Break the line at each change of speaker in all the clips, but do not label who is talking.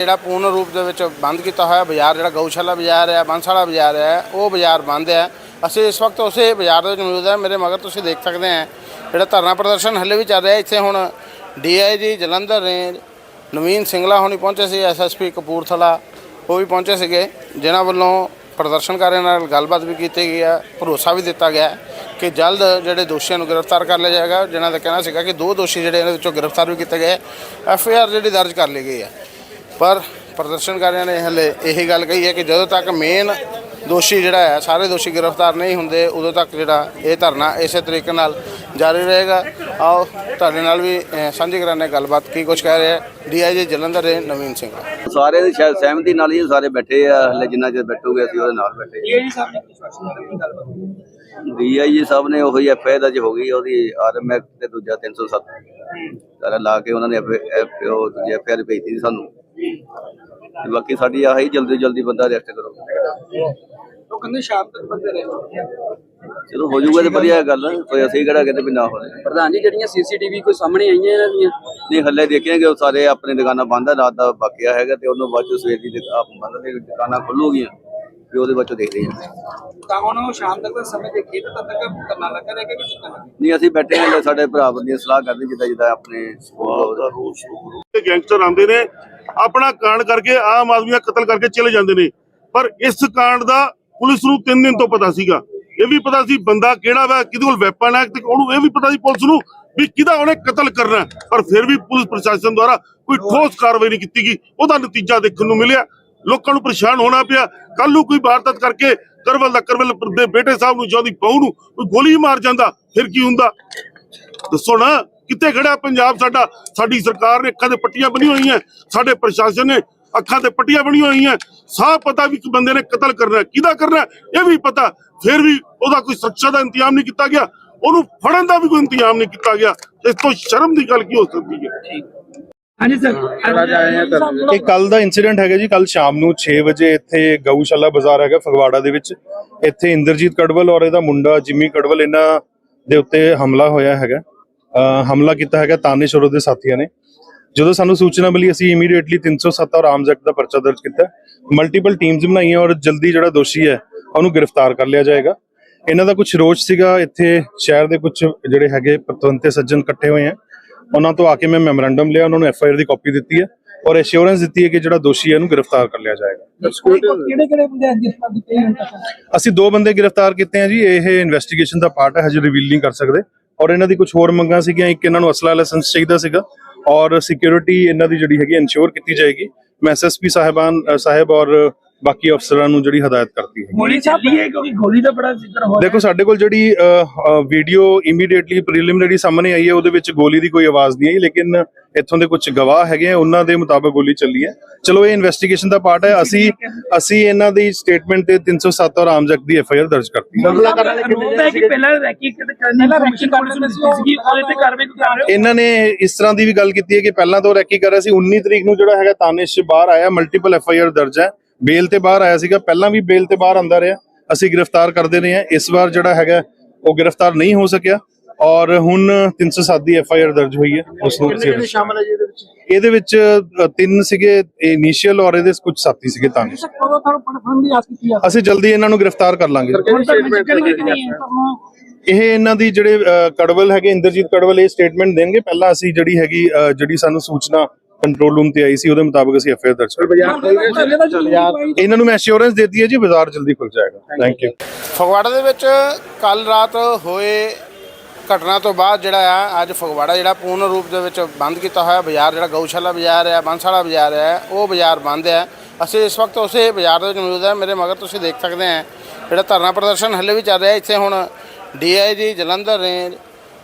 ਜਿਹੜਾ ਪੂਰਨ ਰੂਪ ਦੇ ਵਿੱਚ ਬੰਦ ਕੀਤਾ ਹੋਇਆ ਬਾਜ਼ਾਰ, ਜਿਹੜਾ ਗਊਸ਼ਾਲਾ ਬਾਜ਼ਾਰ ਹੈ ਬੰਸਾਲਾ ਬਾਜ਼ਾਰ ਹੈ, ਉਹ ਬਾਜ਼ਾਰ ਬੰਦ ਹੈ। ਅਸੀਂ ਇਸ ਵਕਤ ਉਸੇ ਬਾਜ਼ਾਰ ਦੇ ਵਿੱਚ ਮੌਜੂਦ ਹਾਂ। ਮੇਰੇ ਮਗਰ ਤੁਸੀਂ ਦੇਖ ਸਕਦੇ ਆ ਜਿਹੜਾ ਧਰਨਾ ਪ੍ਰਦਰਸ਼ਨ ਹੱਲੇ ਵੀ ਚੱਲ ਰਿਹਾ ਇੱਥੇ ਹੁਣ ਡੀਆਈਜੀ ਜਲੰਧਰ ਰੇਂਜ ਨਵੀਨ ਸਿੰਗਲਾ ਹੋਣੀ ਪਹੁੰਚੇ ਸੀ ਐਸਐਸਪੀ ਕਪੂਰਥਲਾ, ਉਹ ਵੀ ਪਹੁੰਚੇ ਸੀਗੇ, ਜਿਨ੍ਹਾਂ ਵੱਲੋਂ ਪ੍ਰਦਰਸ਼ਨਕਾਰੀਆਂ ਨਾਲ ਗੱਲਬਾਤ ਵੀ ਕੀਤੀ ਗਈ ਹੈ। ਭਰੋਸਾ ਵੀ ਦਿੱਤਾ ਗਿਆ ਕਿ ਜਲਦ ਜਿਹੜੇ ਦੋਸ਼ੀਆਂ ਨੂੰ ਗ੍ਰਿਫਤਾਰ ਕਰ ਲਿਆ ਜਾਏਗਾ, ਜਿਨ੍ਹਾਂ ਦਾ ਕਹਿਣਾ ਸੀਗਾ ਕਿ ਦੋ ਦੋਸ਼ੀ ਜਿਹੜੇ ਇਹਨਾਂ ਵਿੱਚੋਂ ਗ੍ਰਿਫਤਾਰ ਵੀ ਕੀਤੇ ਗਏ, ਐਫ ਆਈ ਆਰ ਜਿਹੜੀ ਦਰਜ ਕਰ ਲਈ ਗਈ ਹੈ। ਪਰ ਪ੍ਰਦਰਸ਼ਨਕਾਰੀਆਂ ਨੇ ਹਲੇ ਇਹੀ ਗੱਲ ਕਹੀ ਹੈ ਕਿ ਜਦੋਂ ਤੱਕ ਮੇਨ ਦੋਸ਼ੀ ਜਿਹੜਾ ਹੈ ਸਾਰੇ ਦੋਸ਼ੀ ਗ੍ਰਿਫਤਾਰ ਨਹੀਂ ਹੁੰਦੇ ਉਦੋਂ ਤੱਕ ਜਿਹੜਾ ਇਹ ਧਰਨਾ ਇਸੇ ਤਰੀਕੇ ਨਾਲ ਜਾਰੀ ਰਹੇਗਾ। ਆਓ ਤੁਹਾਡੇ ਨਾਲ ਵੀ ਸਾਂਝੀ ਕਰਾਣੇ ਗੱਲਬਾਤ। ਕੀ ਕੁਝ ਕਹਿ ਰਿਹਾ ਡੀਆਈਜੀ ਜਲੰਧਰ ਦੇ ਨਵੀਨ ਸਿੰਘ।
ਸਾਰੇ ਦੀ ਸ਼ਾਇਦ ਸਹਿਮਤੀ ਨਾਲ ਹੀ ਸਾਰੇ ਬੈਠੇ ਆ ਹਲੇ ਜਿੰਨਾ ਚਿਰ ਬੈਠੋਗੇ ਅਸੀਂ ਉਹਦੇ ਨਾਲ ਬੈਠੇ
ਡੀਆਈਜੀ ਸਾਹਿਬ ਨੇ ਕੀ ਗੱਲਬਾਤ?
ਡੀਆਈਜੀ ਸਾਹਿਬ ਨੇ ਉਹੀ ਐਫਆਈ ਦਾ ਚ ਹੋ ਗਈ ਉਹਦੀ ਆਰਐਮਐਕ ਤੇ ਦੂਜਾ 307 ਸਾਰਾ ਲਾ ਕੇ ਉਹਨਾਂ ਨੇ ਐਫ ਉਹ ਦੂਜੀ ਭੇਜੀ ਸੀ ਸਾਨੂੰ। ਤੇ ਬਾਕੀ ਸਾਡੀ ਆਹੀ ਜਲਦੀ ਜਲਦੀ ਬੰਦਾ ਅਰੈਸਟ ਕਰੋ।
ਉਹ ਕਹਿੰਦੇ ਸ਼ਾਮ ਤੱਕ ਬੰਦੇ ਰਹੇ
ਚਲੋ ਹੋ ਜਾਊਗਾ ਤੇ ਵਧੀਆ ਗੱਲ ਕੋਈ ਅਸੀਂ ਕਿਹੜਾ ਕਿਤੇ ਵੀ ਨਾ ਹੋਵੇ।
ਪ੍ਰਧਾਨ ਜੀ ਜਿਹੜੀਆਂ ਸੀਸੀਟੀਵੀ ਕੋਈ ਸਾਹਮਣੇ ਆਈਆਂ ਇਹਨਾਂ ਦੀਆਂ?
ਨਹੀਂ ਹੱਲੇ ਦੇਖਿਆਗੇ ਉਹ ਸਾਰੇ ਆਪਣੀ ਦੁਕਾਨਾਂ ਬੰਦ ਆ ਰਾਤ ਦਾ ਬਾਕੀਆ ਹੈਗਾ ਤੇ ਉਹਨੂੰ ਬਾਅਦ ਚ ਸਵੇਰ ਦੀ ਆਪ ਬੰਦ ਦੇ ਦੁਕਾਨਾਂ ਖੁੱਲੂਗੀਆਂ ਵੀ ਉਹਦੇ ਬਾਅਦ ਚੋਂ ਦੇਖਦੇ ਹਾਂ।
ਤਾਂ ਹੁਣ ਉਹ ਸ਼ਾਮ ਤੱਕ ਦਾ ਸਮੇਂ ਦੇਖੀਏ ਤਾਂ ਤੱਕ ਕਰਨਾ ਲੱਗਾ ਰਹੇਗਾ ਕਿ ਕਿੰਨਾ
ਨਹੀਂ ਅਸੀਂ ਬੈਠੇ ਹਾਂ ਸਾਡੇ ਭਰਾ ਬੰਦੀਆਂ ਸਲਾਹ ਕਰਦੇ ਜਿੱਦਾਂ ਜਿੱਦਾਂ ਆਪਣੇ
ਗੈਂਗਸਟਰ ਆਉਂਦੇ ਨੇ ਆਪਣਾ ਕਾਂਡ ਕਰਕੇ ਆਮ ਆਦਮੀ ਦਾ ਕਤਲ ਕਰਕੇ ਚਲੇ ਜਾਂਦੇ ਨੇ। ਪਰ ਇਸ ਕਾਂਡ ਦਾ ਪੁਲਿਸ ਨੂੰ 3 ਦਿਨ ਤੋਂ ਪਤਾ ਸੀਗਾ। ਇਹ ਵੀ ਪਤਾ ਸੀ ਬੰਦਾ ਕਿਹੜਾ ਵਾ, ਕਿਹਦੇ ਕੋਲ ਵੈਪਨ ਹੈ, ਤੇ ਉਹਨੂੰ ਇਹ ਵੀ ਪਤਾ ਸੀ ਪੁਲਿਸ ਨੂੰ ਵੀ ਕਿਹਦਾ ਉਹਨੇ ਕਤਲ ਕਰਨਾ ਪਰ ਫਿਰ ਵੀ ਪੁਲਿਸ ਪ੍ਰਸ਼ਾਸਨ ਦੁਆਰਾ ਕੋਈ ਠੋਸ ਕਾਰਵਾਈ ਨਹੀਂ ਕੀਤੀ ਗਈ। ਉਹਦਾ ਨਤੀਜਾ ਦੇਖਣ ਨੂੰ ਮਿਲਿਆ। ਲੋਕਾਂ ਨੂੰ ਪਰੇਸ਼ਾਨ ਹੋਣਾ ਪਿਆ। ਕੱਲ ਨੂੰ ਕੋਈ ਵਾਰਦਾਤ ਕਰਕੇ ਕਰਵਲ ਦਾ ਕਰਵਲ ਦੇ ਬੇਟੇ ਸਾਹਿਬ ਨੂੰ ਜਾਂ ਉਹਦੀ ਬਹੂ ਨੂੰ ਕੋਈ ਗੋਲੀ ਮਾਰ ਜਾਂਦਾ, ਫਿਰ ਕੀ ਹੁੰਦਾ? ਦੱਸੋ ਨਾ। ਕਿੱਥੇ ਖੜਾ ਪੰਜਾਬ ਸਾਡਾ? ਸਾਡੀ ਸਰਕਾਰ ਨੇ ਅੱਖਾਂ ਤੇ ਪੱਟੀਆਂ ਬਣੀਆਂ ਹੋਈਆਂ। ਸਾਡੇ ਪ੍ਰਸ਼ਾਸਨ ਨੇ ਅੱਖਾਂ ਤੇ ਪੱਟੀਆਂ ਬਣੀਆਂ ਹੋਈਆਂ। ਸਾਫ਼ ਪਤਾ ਵੀ ਕਿ ਬੰਦੇ ਨੇ ਕਤਲ ਕਰਨਾ ਹੈ, ਕਿਹਦਾ ਕਰਨਾ ਹੈ, ਇਹ ਵੀ ਪਤਾ। ਫਿਰ ਵੀ ਉਹਦਾ ਕੋਈ ਸੁਰੱਖਿਆ ਦਾ ਇੰਤਜ਼ਾਮ ਨਹੀਂ ਕੀਤਾ ਗਿਆ। ਉਹਨੂੰ ਫੜਨ ਦਾ ਵੀ ਕੋਈ ਇੰਤਜ਼ਾਮ ਨਹੀਂ ਕੀਤਾ ਗਿਆ। ਇਸ ਤੋਂ ਸ਼ਰਮ ਦੀ ਗੱਲ ਕੀ ਹੋ ਸਕਦੀ ਹੈ?
ਹਾਂਜੀ ਸਰ।
ਇਹ ਕੱਲ ਦਾ ਇਨਸੀਡੈਂਟ ਹੈਗਾ ਜੀ ਕੱਲ ਸ਼ਾਮ ਨੂੰ 6 ਵਜੇ ਇੱਥੇ ਗਊਸ਼ਾਲਾ ਬਾਜ਼ਾਰ ਹੈਗਾ ਫਗਵਾੜਾ ਦੇ ਵਿੱਚ। ਇੱਥੇ ਇੰਦਰਜੀਤ ਕੜਵਲ ਔਰ ਇਹਦਾ ਮੁੰਡਾ ਜਿਮੀ ਕੜਵਲ ਇਹਨਾਂ ਦੇ ਉੱਤੇ ਹਮਲਾ ਹੋਇਆ ਹੈਗਾ। ਹਮਲਾ ਕੀਤਾ ਹੈਗਾ ਤਾਨਿਸ਼ ਔਰ ਉਹਦੇ ਸਾਥੀਆਂ ਨੇ। ਜਦੋਂ ਸਾਨੂੰ ਸੂਚਨਾ ਮਿਲੀ ਅਸੀਂ ਇਮੀਡੀਏਟਲੀ 307 ਔਰ ਆਰਮਸ ਐਕਟ ਦਾ ਪਰਚਾ ਦਰਜ ਕੀਤਾ। ਮਲਟੀਪਲ ਟੀਮਸ ਬਣਾਈਆਂ ਔਰ ਜਲਦੀ ਜਿਹੜਾ ਦੋਸ਼ੀ ਹੈ ਉਹਨੂੰ ਗ੍ਰਿਫਤਾਰ ਕਰ ਲਿਆ ਜਾਏਗਾ। ਇਹਨਾਂ ਦਾ ਕੁਝ ਰੋਜ ਸੀਗਾ ਇੱਥੇ ਸ਼ਹਿਰ ਦੇ ਕੁਝ ਜਿਹੜੇ ਹੈਗੇ ਪਤਵੰਤੇ ਸੱਜਣ ਇਕੱਠੇ ਹੋਏ ਆ ਉਹਨਾਂ ਤੋਂ ਆ ਕੇ ਮੈਂ ਮੈਮੋਰੈਂਡਮ ਲਿਆ ਉਹਨਾਂ ਨੂੰ ਐਫ ਆਈ ਆਰ ਦੀ ਕਾਪੀ ਦਿੱਤੀ ਹੈ ਔਰ ਐਸ਼ੋਰੈਂਸ ਦਿੱਤੀ ਹੈ ਕਿ ਜਿਹੜਾ ਦੋਸ਼ੀ ਹੈ ਉਹਨੂੰ ਗ੍ਰਿਫਤਾਰ ਕਰ ਲਿਆ ਜਾਏਗਾ।
ਕਿਹੜੇ ਕਿਹੜੇ ਬੰਦੇ
ਅਸੀਂ ਦੋ ਬੰਦੇ ਗ੍ਰਿਫਤਾਰ ਕੀਤੇ ਆ ਜੀ ਇਹ ਇਨਵੈਸਟੀਗੇਸ਼ਨ ਦਾ ਪਾਰਟ ਹੈ ਹਜੇ ਰਿਵੀਲ ਨਹੀਂ ਕਰ ਸਕਦੇ। ਔਰ ਇਹਨਾਂ ਦੀ ਕੁਝ ਹੋਰ ਮੰਗਾਂ ਸੀਗੀਆਂ, ਇੱਕ ਇਹਨਾਂ ਨੂੰ ਅਸਲਾ ਲਾਇਸੈਂਸ ਚਾਹੀਦਾ ਸੀਗਾ ਔਰ ਸਿਕਿਉਰਿਟੀ ਇਹਨਾਂ ਦੀ ਜਿਹੜੀ ਹੈਗੀ ਇਨਸ਼ੋਰ ਕੀਤੀ ਜਾਏਗੀ। ਮੈਂ ਐਸਐਸਪੀ ਸਾਹਿਬਾਨ ਸਾਹਿਬ ਔਰ ਬਾਕੀ ਅਫਸਰਾਂ ਨੂੰ ਜਿਹੜੀ ਹਦਾਇਤ ਕਰਤੀ ਹੈ
ਗੋਲੀ ਚੱਲੀ ਹੈ ਕਿਉਂਕਿ ਗੋਲੀ ਦਾ ਬੜਾ ਜ਼ਿਕਰ ਹੋ
ਦੇਖੋ ਸਾਡੇ ਕੋਲ ਜਿਹੜੀ ਵੀਡੀਓ ਇਮੀਡੀਏਟਲੀ ਪ੍ਰੀਲਿਮਿਨਰੀ ਸਾਹਮਣੇ ਆਈ ਹੈ ਉਹਦੇ ਵਿੱਚ ਗੋਲੀ ਦੀ ਕੋਈ ਆਵਾਜ਼ ਨਹੀਂ ਆਈ ਲੇਕਿਨ ਇੱਥੋਂ ਦੇ ਕੁਝ ਗਵਾਹ ਹੈਗੇ ਆ ਉਹਨਾਂ ਦੇ ਮੁਤਾਬਕ ਗੋਲੀ ਚੱਲੀ ਹੈ। ਚਲੋ ਇਹ ਇਨਵੈਸਟੀਗੇਸ਼ਨ ਦਾ ਪਾਰਟ ਹੈ। ਅਸੀਂ ਅਸੀਂ ਇਹਨਾਂ ਦੀ ਸਟੇਟਮੈਂਟ ਤੇ 307 ਔਰ ਆਰਮਸ ਐਕਟ ਦੀ ਐਫ ਆਈ ਆਰ ਦਰਜ ਕਰਤੀ ਹੈ।
ਹੈ ਕਿ ਪਹਿਲਾਂ ਰੈਕੀ ਕਿਤੇ ਕਰਨੀ ਇਨਫੋਰਮੇਸ਼ਨ ਪੁਲਿਸ ਨੂੰ ਦਿੱਤੀ ਸੀਗੀ ਉਹਦੇ ਤੇ ਕਾਰਵਾਈ ਕਿਉਂ ਕਰ ਰਹੇ ਹੋ?
ਇਹਨਾਂ ਨੇ ਇਸ ਤਰ੍ਹਾਂ ਦੀ ਵੀ ਗੱਲ ਕੀਤੀ ਹੈ ਕਿ ਪਹਿਲਾਂ ਤੋਂ ਰੈਕੀ ਕਰ ਰਿਹਾ ਸੀ। 19 ਤਰੀਕ ਨੂੰ ਜਿਹੜਾ ਹੈਗਾ ਤਾਨਿਸ਼ ਬਾਹਰ ਆਇਆ ਮਲਟੀਪਲ ਐਫ ਆਈ ਆਰ ਦਰਜ ਹੈ। ਬੇਲ ਤੇ ਬਾਹਰ ਆਇਆ ਸੀਗਾ ਪਹਿਲਾਂ ਵੀ ਬੇਲ ਤੇ ਬਾਹਰ ਆਂਦਾ ਰਿਹਾ। ਅਸੀਂ ਗ੍ਰਿਫਤਾਰ ਕਰਦੇ ਰਹੇ ਹਾਂ। ਇਸ ਵਾਰ ਜਿਹੜਾ ਹੈਗਾ ਉਹ ਗ੍ਰਿਫਤਾਰ ਨਹੀਂ ਹੋ ਸਕਿਆ। ਔਰ ਹੁਣ 307 ਦੀ ਐਫ ਆਈ ਆਰ ਦਰਜ ਹੋਈ ਹੈ। ਉਸ ਨੂੰ
ਸ਼ਾਮਲ ਹੈ ਜੀ ਇਹਦੇ ਵਿੱਚ?
ਇਹਦੇ ਵਿੱਚ ਤਿੰਨ ਸੀਗੇ ਇਨੀਸ਼ੀਅਲ ਔਰ ਇਹਦੇ ਕੁਝ ਸਾਥੀ ਸੀਗੇ
ਆ?
ਅਸੀਂ ਜਲਦੀ ਇਹਨਾਂ ਨੂੰ ਗ੍ਰਿਫਤਾਰ ਕਰ ਲਾਂਗੇ। ਇਹ ਇਹਨਾਂ ਦੀ ਜਿਹੜੇ ਕੜਵਲ ਹੈਗੇ ਇੰਦਰਜੀਤ ਕੜਵਲ ਇਹ ਸਟੇਟਮੈਂਟ ਦੇਣਗੇ। ਪਹਿਲਾਂ ਅਸੀਂ ਜਿਹੜੀ ਹੈਗੀ ਜਿਹੜੀ ਸਾਨੂੰ ਸੂਚਨਾ ਕੰਟਰੋਲ ਰੂਮ ਤੇ ਆਈ ਸੀ ਉਹਦੇ ਮੁਤਾਬਕ ਅਸੀਂ ਐਫਆਈਆਰ ਦਰਜ ਕਰ ਇਹਨਾਂ ਨੂੰ ਮੈਂ ਅਸ਼ੋਰੈਂਸ ਦਿੱਤੀ ਹੈ ਜੀ ਬਾਜ਼ਾਰ ਜਲਦੀ ਖੁੱਲ ਜਾਏਗਾ। ਥੈਂਕ ਯੂ
ਫਗਵਾੜਾ ਦੇ ਵਿੱਚ ਕੱਲ ਰਾਤ ਹੋਏ ਘਟਨਾ ਤੋਂ ਬਾਅਦ ਜਿਹੜਾ ਆ ਅੱਜ ਫਗਵਾੜਾ ਜਿਹੜਾ ਪੂਰਨ ਰੂਪ ਦੇ ਵਿੱਚ ਬੰਦ ਕੀਤਾ ਹੋਇਆ ਬਾਜ਼ਾਰ ਜਿਹੜਾ ਗਊਸ਼ਾਲਾ ਬਾਜ਼ਾਰ ਹੈ ਬੰਸਾਲਾ ਬਾਜ਼ਾਰ ਹੈ ਉਹ ਬਾਜ਼ਾਰ ਬੰਦ ਹੈ ਅਸੀਂ ਇਸ ਵਕਤ ਉਸੇ ਬਾਜ਼ਾਰ ਦੇ ਵਿੱਚ ਮੌਜੂਦ ਹਾਂ ਮੇਰੇ ਮਗਰ ਤੁਸੀਂ ਦੇਖ ਸਕਦੇ ਆ ਜਿਹੜਾ ਧਰਨਾ ਪ੍ਰਦਰਸ਼ਨ ਹੱਲੇ ਵੀ ਚੱਲ ਰਿਹਾ। ਇੱਥੇ ਹੁਣ ਡੀਆਈਜੀ ਜਲੰਧਰ ਰੇਂਜ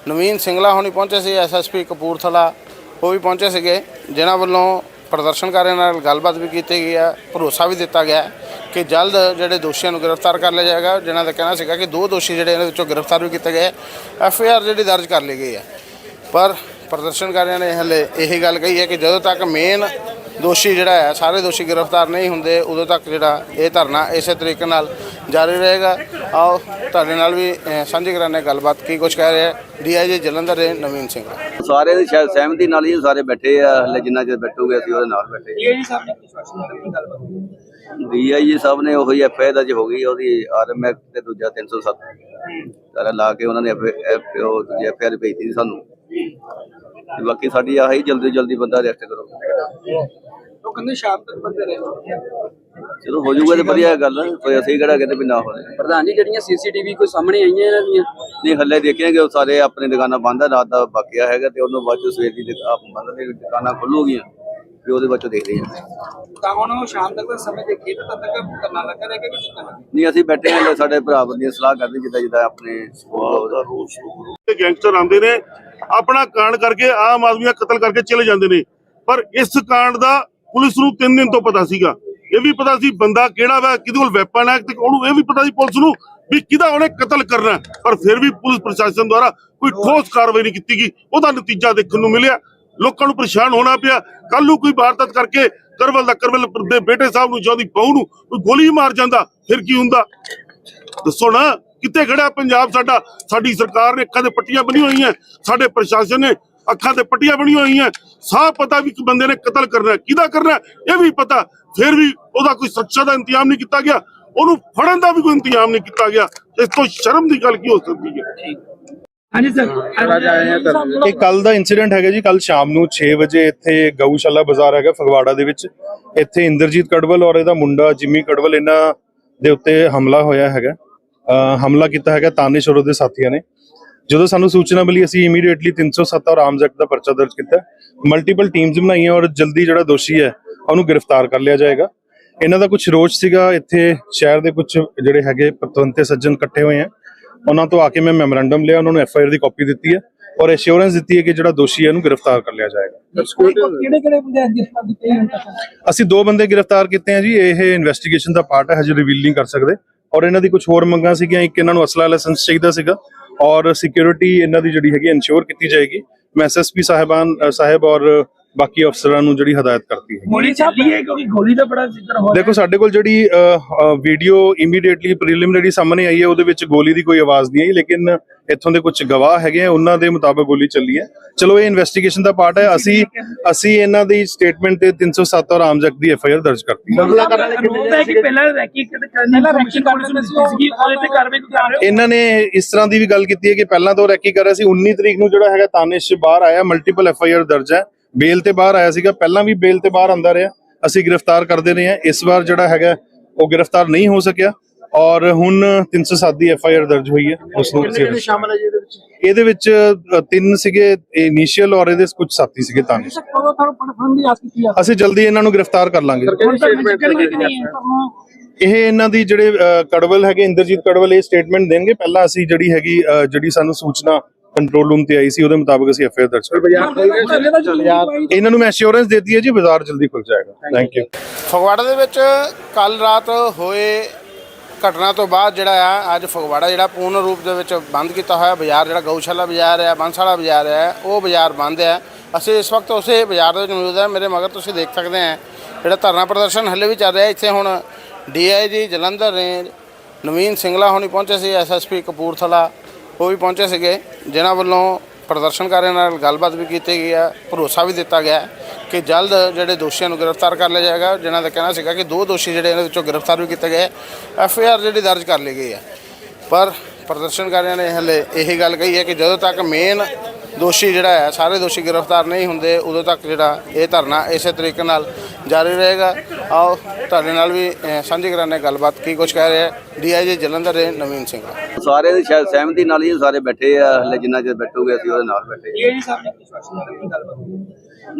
ਨਵੀਨ ਸਿੰਗਲਾ ਹੋਣੀ ਪਹੁੰਚੇ ਸੀ ਐਸਐਸਪੀ ਕਪੂਰਥਲਾ। ਉਹ ਵੀ ਪਹੁੰਚੇ ਸੀਗੇ, ਜਿਨ੍ਹਾਂ ਵੱਲੋਂ ਪ੍ਰਦਰਸ਼ਨਕਾਰੀਆਂ ਨਾਲ ਗੱਲਬਾਤ ਵੀ ਕੀਤੀ ਗਈ ਹੈ, ਭਰੋਸਾ ਵੀ ਦਿੱਤਾ ਗਿਆ ਕਿ ਜਲਦ ਜਿਹੜੇ ਦੋਸ਼ੀਆਂ ਨੂੰ ਗ੍ਰਿਫਤਾਰ ਕਰ ਲਿਆ ਜਾਏਗਾ, ਜਿਨ੍ਹਾਂ ਦਾ ਕਹਿਣਾ ਸੀਗਾ ਕਿ ਦੋ ਦੋਸ਼ੀ ਜਿਹੜੇ ਇਹਨਾਂ ਵਿੱਚੋਂ ਗ੍ਰਿਫਤਾਰ ਵੀ ਕੀਤੇ ਗਏ, ਐਫ ਆਈ ਆਰ ਜਿਹੜੀ ਦਰਜ ਕਰ ਲਈ ਗਈ ਹੈ। ਪਰ ਪ੍ਰਦਰਸ਼ਨਕਾਰੀਆਂ ਨੇ ਹਲੇ ਇਹੀ ਗੱਲ ਕਹੀ ਹੈ ਕਿ ਜਦੋਂ ਤੱਕ ਮੇਨ ਦੋਸ਼ੀ ਜਿਹੜਾ ਹੈ ਸਾਰੇ ਦੋਸ਼ੀ ਗ੍ਰਿਫਤਾਰ ਨਹੀਂ ਹੁੰਦੇ ਉਦੋਂ ਤੱਕ ਜਿਹੜਾ ਇਹ ਧਰਨਾ ਇਸੇ ਤਰੀਕੇ ਨਾਲ ਜਾਰੀ ਰਹੇਗਾ। ਆਓ ਤੁਹਾਡੇ ਨਾਲ ਵੀ ਸਾਂਝੀ ਕਰਾਣੇ ਗੱਲਬਾਤ। ਕੀ ਕੁਝ ਕਹਿ ਰਿਹਾ ਡੀਆਈਜੀ ਜਲੰਧਰ ਦੇ ਨਵੀਨ ਸਿੰਘ।
ਸਾਰੇ ਦੇ ਸ਼ਾਇਦ ਸਹਿਮਤੀ ਨਾਲ ਹੀ ਸਾਰੇ ਬੈਠੇ ਆ ਹਲੇ ਜਿੰਨਾ ਚਿਰ ਬੈਠੂਗੇ ਅਸੀਂ ਉਹਦੇ ਨਾਲ ਬੈਠੇ।
ਇਹ ਜੀ ਸਾਹਿਬ ਨੇ ਵਿਸ਼ਵਾਸ ਕਰਨ ਗੱਲਬਾਤ?
ਡੀਆਈਜੀ ਸਾਹਿਬ ਨੇ ਉਹੀ ਐਫਆਈਆਰ ਦਰਜ ਹੋ ਗਈ ਉਹਦੀ ਆਰਐਮ ਐਕਟ ਤੇ ਦੂਜਾ 307 ਸਾਰਾ ਲਾ ਕੇ ਉਹਨਾਂ ਨੇ ਐਫ ਉਹ ਦੂਜੀ ਐਫਆਈਆਰ ਭੇਜੀ ਸੀ ਸਾਨੂੰ। ਬਾਕੀ ਸਾਡੀ ਆਹੀ ਜਲਦੀ ਜਲਦੀ ਬੰਦਾ ਅਰੈਸਟ ਕਰੋ।
ਉਹ ਕਹਿੰਦੇ ਸ਼ਾਮ ਤੱਕ ਬੰਦੇ ਰਹੇ
ਚਲੋ ਹੋ ਜਾਊਗਾ ਤੇ ਵਧੀਆ ਗੱਲ ਕੋਈ ਅਸੀਂ ਕਿਹੜਾ ਕਹਿੰਦੇ ਵੀ ਨਾ ਹੋਵੇ।
ਪ੍ਰਧਾਨ ਜੀ ਜਿਹੜੀਆਂ ਸੀਸੀਟੀਵੀ ਕੋਈ ਸਾਹਮਣੇ ਆਈਆਂ ਇਹਨਾਂ ਦੀਆਂ?
ਨਹੀਂ ਹੱਲੇ ਦੇਖਾਂਗੇ ਉਹ ਸਾਰੇ ਆਪਣੀ ਦੁਕਾਨਾਂ ਬੰਦ ਆ ਰਾਤ ਦਾ ਬਾਕੀਆ ਹੈਗਾ ਤੇ ਉਹਨੂੰ ਬਾਅਦ ਚ ਸਵੇਰ ਦੀ ਆਪ ਬੰਦ ਨੇ ਦੁਕਾਨਾਂ ਖੁੱਲੂਗੀਆਂ ਫਿਰ ਉਹਦੇ ਬਾਅਦ ਚੋਂ ਦੇਖਦੇ ਹਾਂ।
ਤਾਂ ਹੁਣ ਉਹ ਸ਼ਾਮ ਤੱਕ ਦਾ ਸਮੇਂ ਦੇਖੀਏ ਤਾਂ ਤਦ ਤੱਕ ਕਰਨਾ ਲੱਗਾ ਰਹੇਗਾ ਕਿ ਕਿੰਨਾ
ਨਹੀਂ ਅਸੀਂ ਬੈਠੇ ਹਾਂ ਸਾਡੇ ਭਰਾ ਬੰਦੀਆਂ ਸਲਾਹ ਕਰਦੇ ਜਿੱਦਾਂ ਜਿੱਦਾਂ ਆਪਣੇ
ਤੇ ਗੈਂਗਸਟਰ ਆਉਂਦੇ ਨੇ ਆਪਣਾ ਕਾਂਡ ਕਰਕੇ ਆਮ ਆਦਮੀ ਦਾ ਕਤਲ ਕਰਕੇ ਚਲੇ ਜਾਂਦੇ ਨੇ। ਪਰ ਇਸ ਕਾਂਡ ਦਾ ਪੁਲਿਸ ਨੂੰ 3 ਦਿਨ ਤੋਂ ਪਤਾ ਸੀਗਾ। ਇਹ ਵੀ ਪਤਾ ਸੀ ਬੰਦਾ ਕਿਹੜਾ ਵਾ, ਕਿਹਦੇ ਕੋਲ ਵੈਪਨ ਹੈ, ਤੇ ਉਹਨੂੰ ਇਹ ਵੀ ਪਤਾ ਸੀ ਪੁਲਿਸ ਨੂੰ ਵੀ ਕਿਹਦਾ ਉਹਨੇ ਕਤਲ ਕਰਨਾ ਪਰ ਫਿਰ ਵੀ ਪੁਲਿਸ ਪ੍ਰਸ਼ਾਸਨ ਦੁਆਰਾ ਕੋਈ ਠੋਸ ਕਾਰਵਾਈ ਨਹੀਂ ਕੀਤੀ ਗਈ। ਉਹਦਾ ਨਤੀਜਾ ਦੇਖਣ ਨੂੰ ਮਿਲਿਆ। ਲੋਕਾਂ ਨੂੰ ਪਰੇਸ਼ਾਨ ਹੋਣਾ ਪਿਆ। ਕੱਲ ਨੂੰ ਕੋਈ ਵਾਰਦਾਤ ਕਰਕੇ ਕਰਵਲ ਦਾ ਕਰਵਲ ਦੇ ਬੇਟੇ ਸਾਹਿਬ ਨੂੰ ਜਾਂ ਦੀ ਬਹੂ ਨੂੰ ਕੋਈ ਗੋਲੀ ਮਾਰ ਜਾਂਦਾ, ਫਿਰ ਕੀ ਹੁੰਦਾ? ਦੱਸੋ ਨਾ, ਕਿੱਥੇ ਖੜਾ ਪੰਜਾਬ ਸਾਡਾ? ਸਾਡੀ ਸਰਕਾਰ ਨੇ ਅੱਖਾਂ ਤੇ ਪੱਟੀਆਂ ਬਣੀਆਂ ਹੋਈਆਂ। ਸਾਡੇ ਪ੍ਰਸ਼ਾਸਨ ਨੇ ਅੱਖਾਂ ਤੇ ਪੱਟੀਆਂ ਬਣੀਆਂ ਹੋਈਆਂ। ਸਾਫ਼ ਪਤਾ ਵੀ ਕਿ ਬੰਦੇ ਨੇ ਕਤਲ ਕਰਨਾ ਕਿਹਦਾ ਕਰਨਾ ਇਹ ਵੀ ਪਤਾ। ਫਿਰ ਵੀ ਉਹਦਾ ਕੋਈ ਸੁਰੱਖਿਆ ਦਾ ਇੰਤਜ਼ਾਮ ਨਹੀਂ ਕੀਤਾ ਗਿਆ। ਉਹਨੂੰ ਫੜਨ ਦਾ ਵੀ ਕੋਈ ਇੰਤਜ਼ਾਮ ਨਹੀਂ ਕੀਤਾ ਗਿਆ। ਇਸ ਤੋਂ ਸ਼ਰਮ ਦੀ ਗੱਲ ਕੀ ਹੋ ਸਕਦੀ ਹੈ?
ਹਾਂਜੀ ਸਰ।
ਇਹ ਕੱਲ ਦਾ ਇਨਸੀਡੈਂਟ ਹੈਗਾ ਜੀ। ਕੱਲ ਸ਼ਾਮ ਨੂੰ 6 ਵਜੇ ਇੱਥੇ ਗਊਸ਼ਾਲਾ ਬਾਜ਼ਾਰ ਹੈਗਾ ਫਗਵਾੜਾ ਦੇ ਵਿੱਚ। ਇੱਥੇ ਇੰਦਰਜੀਤ ਕੜਵਲ ਔਰ ਇਹਦਾ ਮੁੰਡਾ ਜਿਮੀ ਕੜਵਲ ਇਹਨਾਂ ਦੇ ਉੱਤੇ ਹਮਲਾ ਹੋਇਆ ਹੈਗਾ। ਹਮਲਾ ਕੀਤਾ ਹੈਗਾ ਤਾਨਿਸ਼ ਔਰ ਉਹਦੇ ਸਾਥੀਆਂ ਨੇ। ਜਦੋਂ ਸਾਨੂੰ ਸੂਚਨਾ ਮਿਲੀ ਅਸੀਂ ਇਮੀਡੀਏਟਲੀ 307 ਔਰ ਆਰਮਸ ਐਕਟ ਦਾ ਪਰਚਾ ਦਰਜ ਕੀਤਾ। ਮਲਟੀਪਲ ਟੀਮਸ ਬਣਾਈਆਂ ਔਰ ਜਲਦੀ ਜਿਹੜਾ ਦੋਸ਼ੀ ਹੈ ਉਹਨੂੰ ਗ੍ਰਿਫਤਾਰ ਕਰ ਲਿਆ ਜਾਏਗਾ। ਇਹਨਾਂ ਦਾ ਕੁਝ ਰੋਚ ਸੀਗਾ ਇੱਥੇ ਸ਼ਹਿਰ ਦੇ ਕੁਝ ਜਿਹੜੇ ਹੈਗੇ ਪਤਵੰਤੇ ਸੱਜਣ ਇਕੱਠੇ ਹੋਏ ਆ ਉਹਨਾਂ ਤੋਂ ਆ ਕੇ ਮੈਂ ਮੈਮੋਰੈਂਡਮ ਲਿਆ ਉਹਨਾਂ ਨੂੰ ਐਫ ਆਈ ਆਰ ਦੀ ਕਾਪੀ ਦਿੱਤੀ ਹੈ ਔਰ ਐਸ਼ੋਰੈਂਸ ਦਿੱਤੀ ਹੈ ਕਿ ਜਿਹੜਾ ਦੋਸ਼ੀ ਹੈ ਇਹਨੂੰ ਗ੍ਰਿਫਤਾਰ ਕਰ ਲਿਆ ਜਾਏਗਾ।
ਕਿਹੜੇ ਕਿਹੜੇ ਬੰਦੇ
ਅਸੀਂ ਦੋ ਬੰਦੇ ਗ੍ਰਿਫਤਾਰ ਕੀਤੇ ਆ ਜੀ ਇਹ ਇਨਵੈਸਟੀਗੇਸ਼ਨ ਦਾ ਪਾਰਟ ਹੈ ਹਜੇ ਰਿਵੀਲ ਨਹੀਂ ਕਰ ਸਕਦੇ। ਔਰ ਇਹਨਾਂ ਦੀ ਕੁਝ ਹੋਰ ਮੰਗਾਂ ਸੀਗੀਆਂ ਇੱਕ ਇਹਨਾਂ ਨੂੰ ਅਸਲਾ ਲਾਇਸੈਂਸ ਚਾਹੀਦਾ ਸੀਗਾ ਔਰ ਸਿਕਿਉਰਿਟੀ ਇਹਨਾਂ ਦੀ ਜਿਹੜੀ ਹੈਗੀ ਇਨਸ਼ੋਰ ਕੀਤੀ ਜਾਏਗੀ। ਮੈਂ ਐਸਐਸਪੀ ਸਾਹਿਬਾਨ ਸਾਹਿਬ ਔਰ ਬਾਕੀ ਅਫਸਰਾਂ ਨੂੰ ਜਿਹੜੀ ਹਦਾਇਤ ਕਰਤੀ ਹੈ
ਗੋਲੀ ਚੱਲੀ ਹੈ ਕਿਉਂਕਿ ਗੋਲੀ ਦਾ ਬੜਾ ਜ਼ਿਕਰ ਹੋ ਰਿਹਾ
ਦੇਖੋ ਸਾਡੇ ਕੋਲ ਜਿਹੜੀ ਵੀਡੀਓ ਇਮੀਡੀਏਟਲੀ ਪ੍ਰੀਲਿਮਿਨਰੀ ਸਾਹਮਣੇ ਆਈ ਹੈ ਉਹਦੇ ਵਿੱਚ ਗੋਲੀ ਦੀ ਕੋਈ ਆਵਾਜ਼ ਨਹੀਂ ਆਈ ਲੇਕਿਨ ਇੱਥੋਂ ਦੇ ਕੁਝ ਗਵਾਹ ਹੈਗੇ ਆ ਉਹਨਾਂ ਦੇ ਮੁਤਾਬਕ ਗੋਲੀ ਚੱਲੀ ਹੈ। ਚਲੋ ਇਹ ਇਨਵੈਸਟੀਗੇਸ਼ਨ ਦਾ ਪਾਰਟ ਹੈ। ਅਸੀਂ ਅਸੀਂ ਇਹਨਾਂ ਦੀ ਸਟੇਟਮੈਂਟ ਤੇ 307 ਔਰ ਆਰਮਸ ਐਕਟ ਦੀ ਐਫ ਆਈ ਆਰ ਦਰਜ ਕਰਤੀ ਹੈ।
ਹੁੰਦਾ ਹੈ ਕਿ ਪਹਿਲਾਂ ਰੈਕੀ ਕਿਤੇ ਕਰਨੀ ਕਮਿਸ਼ਨ ਪੁਲਿਸ ਨੂੰ ਦਿੱਤੀ ਸੀਗੀ ਉਹਦੇ ਤੇ ਕਾਰਵਾਈ ਕਰ ਰਹੇ ਹੋ?
ਇਹਨਾਂ ਨੇ ਇਸ ਤਰ੍ਹਾਂ ਦੀ ਵੀ ਗੱਲ ਕੀਤੀ ਹੈ ਕਿ ਪਹਿਲਾਂ ਤੋਂ ਰੈਕੀ ਕਰ ਰਿਹਾ ਸੀ 19 ਤਰੀਕ ਨੂੰ ਜਿਹੜਾ ਹੈਗਾ ਤਾਨਿਸ਼ ਬਾਹਰ ਆਇਆ ਮਲਟੀਪਲ ਐਫ ਆਈ ਆਰ ਦਰਜ ਹੈ। ਬੇਲ ਤੇ ਬਾਹਰ ਆਇਆ ਸੀਗਾ ਪਹਿਲਾਂ ਵੀ ਬੇਲ ਤੇ ਬਾਹਰ ਆਂਦਾ ਰਿਹਾ। ਅਸੀਂ ਗ੍ਰਿਫਤਾਰ ਕਰਦੇ ਰਹੇ ਹਾਂ। ਇਸ ਵਾਰ ਜਿਹੜਾ ਹੈਗਾ ਉਹ ਗ੍ਰਿਫਤਾਰ ਨਹੀਂ ਹੋ ਸਕਿਆ। ਔਰ ਹੁਣ 307 ਦੀ ਐਫ ਆਈ ਆਰ ਦਰਜ ਹੋਈ ਹੈ। ਉਸ ਨੂੰ ਅਸੀਂ
ਸ਼ਾਮਲ ਹੈ ਇਹਦੇ ਵਿੱਚ?
ਇਹਦੇ ਵਿੱਚ ਤਿੰਨ ਸੀਗੇ ਇਨੀਸ਼ੀਅਲ ਔਰ ਇਹਦੇ ਕੁਝ ਸਾਥੀ ਸੀਗੇ
ਆ?
ਅਸੀਂ ਜਲਦੀ ਇਹਨਾਂ ਨੂੰ ਗ੍ਰਿਫਤਾਰ ਕਰ ਲਾਂਗੇ। ਇਹ ਇਹਨਾਂ ਦੀ ਜਿਹੜੇ ਕੜਵਲ ਹੈਗੇ ਇੰਦਰਜੀਤ ਕੜਵਲ ਇਹ ਸਟੇਟਮੈਂਟ ਦੇਣਗੇ। ਪਹਿਲਾਂ ਅਸੀਂ ਜਿਹੜੀ ਹੈਗੀ ਜਿਹੜੀ ਸਾਨੂੰ ਸੂਚਨਾ ਕੰਟਰੋਲ ਰੂਮ ਤੇ ਆਈ ਸੀ ਉਹਦੇ ਮੁਤਾਬਕ ਅਸੀਂ ਐਫਆਈਆਰ ਦਰਜ ਕਰ ਇਹਨਾਂ ਨੂੰ ਮੈਂ ਅਸ਼ੋਰੈਂਸ ਦਿੱਤੀ ਹੈ ਜੀ ਬਾਜ਼ਾਰ ਜਲਦੀ ਖੁੱਲ ਜਾਏਗਾ। ਥੈਂਕ ਯੂ
ਫਗਵਾੜਾ ਦੇ ਵਿੱਚ ਕੱਲ ਰਾਤ ਹੋਏ ਘਟਨਾ ਤੋਂ ਬਾਅਦ ਜਿਹੜਾ ਆ ਅੱਜ ਫਗਵਾੜਾ ਜਿਹੜਾ ਪੂਰਨ ਰੂਪ ਦੇ ਵਿੱਚ ਬੰਦ ਕੀਤਾ ਹੋਇਆ ਬਾਜ਼ਾਰ ਜਿਹੜਾ ਗਊਸ਼ਾਲਾ ਬਾਜ਼ਾਰ ਹੈ ਬੰਸਾਲਾ ਬਾਜ਼ਾਰ ਹੈ ਉਹ ਬਾਜ਼ਾਰ ਬੰਦ ਹੈ ਅਸੀਂ ਇਸ ਵਕਤ ਉਸੇ ਬਾਜ਼ਾਰ ਦੇ ਵਿੱਚ ਮੌਜੂਦ ਹਾਂ ਮੇਰੇ ਮਗਰ ਤੁਸੀਂ ਦੇਖ ਸਕਦੇ ਆ ਜਿਹੜਾ ਧਰਨਾ ਪ੍ਰਦਰਸ਼ਨ ਹੱਲੇ ਵੀ ਚੱਲ ਰਿਹਾ। ਇੱਥੇ ਹੁਣ ਡੀਆਈਜੀ ਜਲੰਧਰ ਰੇਂਜ ਨਵੀਨ ਸਿੰਗਲਾ ਹੋਣੀ ਪਹੁੰਚੇ ਸੀ ਐਸਐਸਪੀ ਕਪੂਰਥਲਾ। ਉਹ ਵੀ ਪਹੁੰਚੇ ਸੀਗੇ, ਜਿਨ੍ਹਾਂ ਵੱਲੋਂ ਪ੍ਰਦਰਸ਼ਨਕਾਰੀਆਂ ਨਾਲ ਗੱਲਬਾਤ ਵੀ ਕੀਤੀ ਗਈ ਹੈ, ਭਰੋਸਾ ਵੀ ਦਿੱਤਾ ਗਿਆ ਕਿ ਜਲਦ ਜਿਹੜੇ ਦੋਸ਼ੀਆਂ ਨੂੰ ਗ੍ਰਿਫਤਾਰ ਕਰ ਲਿਆ ਜਾਏਗਾ, ਜਿਨ੍ਹਾਂ ਦਾ ਕਹਿਣਾ ਸੀਗਾ ਕਿ ਦੋ ਦੋਸ਼ੀ ਜਿਹੜੇ ਇਹਨਾਂ ਵਿੱਚੋਂ ਗ੍ਰਿਫਤਾਰ ਵੀ ਕੀਤੇ ਗਏ ਐਫ ਆਈ ਆਰ ਜਿਹੜੀ ਦਰਜ ਕਰ ਲਈ ਗਈ ਹੈ। ਪਰ ਪ੍ਰਦਰਸ਼ਨਕਾਰੀਆਂ ਨੇ ਹਲੇ ਇਹੀ ਗੱਲ ਕਹੀ ਹੈ ਕਿ ਜਦੋਂ ਤੱਕ ਮੇਨ ਦੋਸ਼ੀ ਜਿਹੜਾ ਹੈ ਸਾਰੇ ਦੋਸ਼ੀ ਗ੍ਰਿਫਤਾਰ ਨਹੀਂ ਹੁੰਦੇ ਉਦੋਂ ਤੱਕ ਜਿਹੜਾ ਇਹ ਧਰਨਾ ਇਸੇ ਤਰੀਕੇ ਨਾਲ ਜਾਰੀ ਰਹੇਗਾ। ਆਓ ਤੁਹਾਡੇ ਨਾਲ ਵੀ ਸਾਂਝੀ ਕਰਾਣੇ ਗੱਲਬਾਤ। ਕੀ ਕੁਝ ਕਹਿ ਰਿਹਾ ਡੀਆਈਜੀ ਜਲੰਧਰ ਦੇ ਨਵੀਨ ਸਿੰਘ।
ਸਾਰੇ ਦੇ ਸ਼ਾਇਦ ਸਹਿਮਤੀ ਨਾਲ ਹੀ ਸਾਰੇ ਬੈਠੇ ਆ ਹਲੇ ਜਿੰਨਾ ਚਿਰ ਬੈਠੂਗੇ ਅਸੀਂ ਉਹਦੇ ਨਾਲ ਬੈਠੇ।
ਇਹ ਜੀ ਸਾਹਿਬ ਨੇ ਵਿਸ਼ਵਾਸ ਗੱਲਬਾਤ?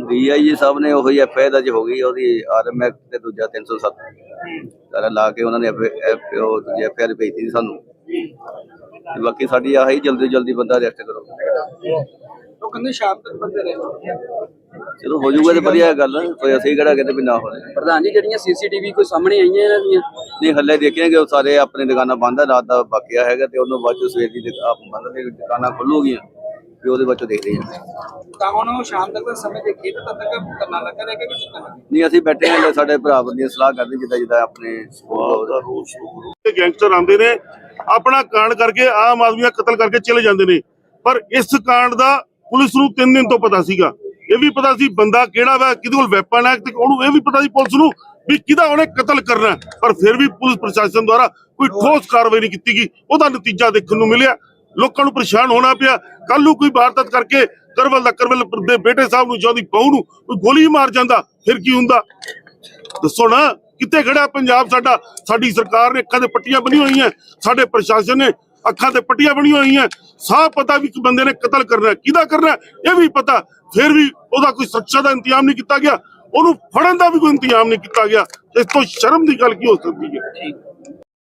ਡੀਆਈਜੀ ਸਾਹਿਬ ਨੇ ਉਹੀ ਦਰਜ ਹੋ ਗਈ ਉਹਦੀ ਆਰਐਮ ਐਕਟ ਤੇ ਦੂਜਾ 307 ਸਾਰਾ ਲਾ ਕੇ ਉਹਨਾਂ ਨੇ ਉਹ ਦੂਜੀ ਐਫ ਆਈ ਆਰ ਭੇਜੀ ਸੀ ਸਾਨੂੰ। ਬਾਕੀ ਸਾਡੀ ਆਹੀ ਜਲਦੀ ਜਲਦੀ ਬੰਦਾ ਅਰੈਸਟ ਕਰੋ।
ਉਹ ਕਹਿੰਦੇ ਸ਼ਾਮ ਤੱਕ ਬੰਦੇ ਰਹੇ
ਚਲੋ ਹੋ ਜਾਊਗਾ ਤੇ ਵਧੀਆ ਗੱਲ ਕੋਈ ਅਸੀਂ ਕਿਹੜਾ ਕਹਿੰਦੇ ਵੀ ਨਾ ਹੋਵੇ
ਪ੍ਰਧਾਨ ਜੀ ਜਿਹੜੀਆਂ ਸੀਸੀਟੀਵੀ ਕੋਈ ਸਾਹਮਣੇ ਆਈਆਂ ਇਹਨਾਂ ਦੀਆਂ?
ਨਹੀਂ ਹੱਲੇ ਦੇਖਾਂਗੇ ਉਹ ਸਾਰੇ ਆਪਣੀ ਦੁਕਾਨਾਂ ਬੰਦ ਆ ਰਾਤ ਦਾ ਬਾਕੀਆ ਹੈਗਾ ਤੇ ਉਹਨੂੰ ਬਾਅਦ ਚ ਸਵੇਰ ਦੀ ਬੰਦ ਨੇ ਦੁਕਾਨਾਂ ਖੁੱਲੂਗੀਆਂ ਵੀ ਉਹਦੇ ਬਾਅਦ ਚੋਂ ਦੇਖਦੇ ਹਾਂ।
ਤਾਂ ਹੁਣ ਉਹ ਸ਼ਾਮ ਤੱਕ ਦਾ ਸਮੇਂ ਦੇਖੀਏ ਤਾਂ ਤਦ ਤੱਕ ਕਰਨਾ ਲੱਗਾ ਰਹੇਗਾ ਕਿ
ਨਹੀਂ ਅਸੀਂ ਬੈਠੇ ਹਾਂ ਸਾਡੇ ਭਰਾ ਬੰਦੀਆਂ ਸਲਾਹ ਕਰਦੇ ਜਿੱਦਾਂ ਜਿੱਦਾਂ ਆਪਣੇ
ਤੇ ਗੈਂਗਸਟਰ ਆਉਂਦੇ ਨੇ ਆਪਣਾ ਕਾਂਡ ਕਰਕੇ ਆਮ ਆਦਮੀ ਦਾ ਕਤਲ ਕਰਕੇ ਚਲੇ ਜਾਂਦੇ ਨੇ। ਪਰ ਇਸ ਕਾਂਡ ਦਾ ਪੁਲਿਸ ਨੂੰ 3 ਦਿਨ ਤੋਂ ਪਤਾ ਸੀਗਾ। ਇਹ ਵੀ ਪਤਾ ਸੀ ਬੰਦਾ ਕਿਹੜਾ ਵਾ, ਕਿਹਦੇ ਕੋਲ ਵੈਪਨ ਹੈ ਤੇ ਉਹਨੂੰ ਇਹ ਵੀ ਪਤਾ ਸੀ ਪੁਲਿਸ ਨੂੰ ਵੀ ਕਿਹਦਾ ਉਹਨੇ ਕਤਲ ਕਰਨਾ ਪਰ ਫਿਰ ਵੀ ਪੁਲਿਸ ਪ੍ਰਸ਼ਾਸਨ ਦੁਆਰਾ ਕੋਈ ਠੋਸ ਕਾਰਵਾਈ ਨਹੀਂ ਕੀਤੀ ਗਈ। ਉਹਦਾ ਨਤੀਜਾ ਦੇਖਣ ਨੂੰ ਮਿਲਿਆ। ਲੋਕਾਂ ਨੂੰ ਪਰੇਸ਼ਾਨ ਹੋਣਾ ਪਿਆ। ਕੱਲ ਨੂੰ ਕੋਈ ਵਾਰਦਾਤ ਕਰਕੇ ਕਰਵਲ ਦਾ ਕਰਵਲ ਦੇ ਬੇਟੇ ਸਾਹਿਬ ਨੂੰ ਜਾਂਦੀ ਬਹੂ ਨੂੰ ਕੋਈ ਗੋਲੀ ਮਾਰ ਜਾਂਦਾ, ਫਿਰ ਕੀ ਹੁੰਦਾ? ਦੱਸੋ ਨਾ, ਕਿੱਥੇ ਖੜਾ ਪੰਜਾਬ ਸਾਡਾ? ਸਾਡੀ ਸਰਕਾਰ ਨੇ ਅੱਖਾਂ ਤੇ ਪੱਟੀਆਂ ਬਣੀ ਹੋਈਆਂ। ਸਾਡੇ ਪ੍ਰਸ਼ਾਸਨ ਨੇ ਅੱਖਾਂ ਤੇ ਪੱਟੀਆਂ ਬਣੀ ਹੋਈਆਂ। ਸਾਫ਼ ਪਤਾ ਵੀ ਇੱਕ ਬੰਦੇ ਨੇ ਕਤਲ ਕਰਨਾ ਹੈ, ਕਿਹਦਾ ਕਰਨਾ ਹੈ, ਇਹ ਵੀ ਪਤਾ। ਫਿਰ ਵੀ ਉਹਦਾ ਕੋਈ ਸੁਰੱਖਿਆ ਦਾ ਇੰਤਜ਼ਾਮ ਨਹੀਂ ਕੀਤਾ ਗਿਆ। ਉਹਨੂੰ ਫੜਨ ਦਾ ਵੀ ਕੋਈ ਇੰਤਜ਼ਾਮ ਨਹੀਂ ਕੀਤਾ ਗਿਆ। ਇਸ ਤੋਂ ਸ਼ਰਮ ਦੀ ਗੱਲ ਕੀ ਹੋ ਸਕਦੀ ਹੈ?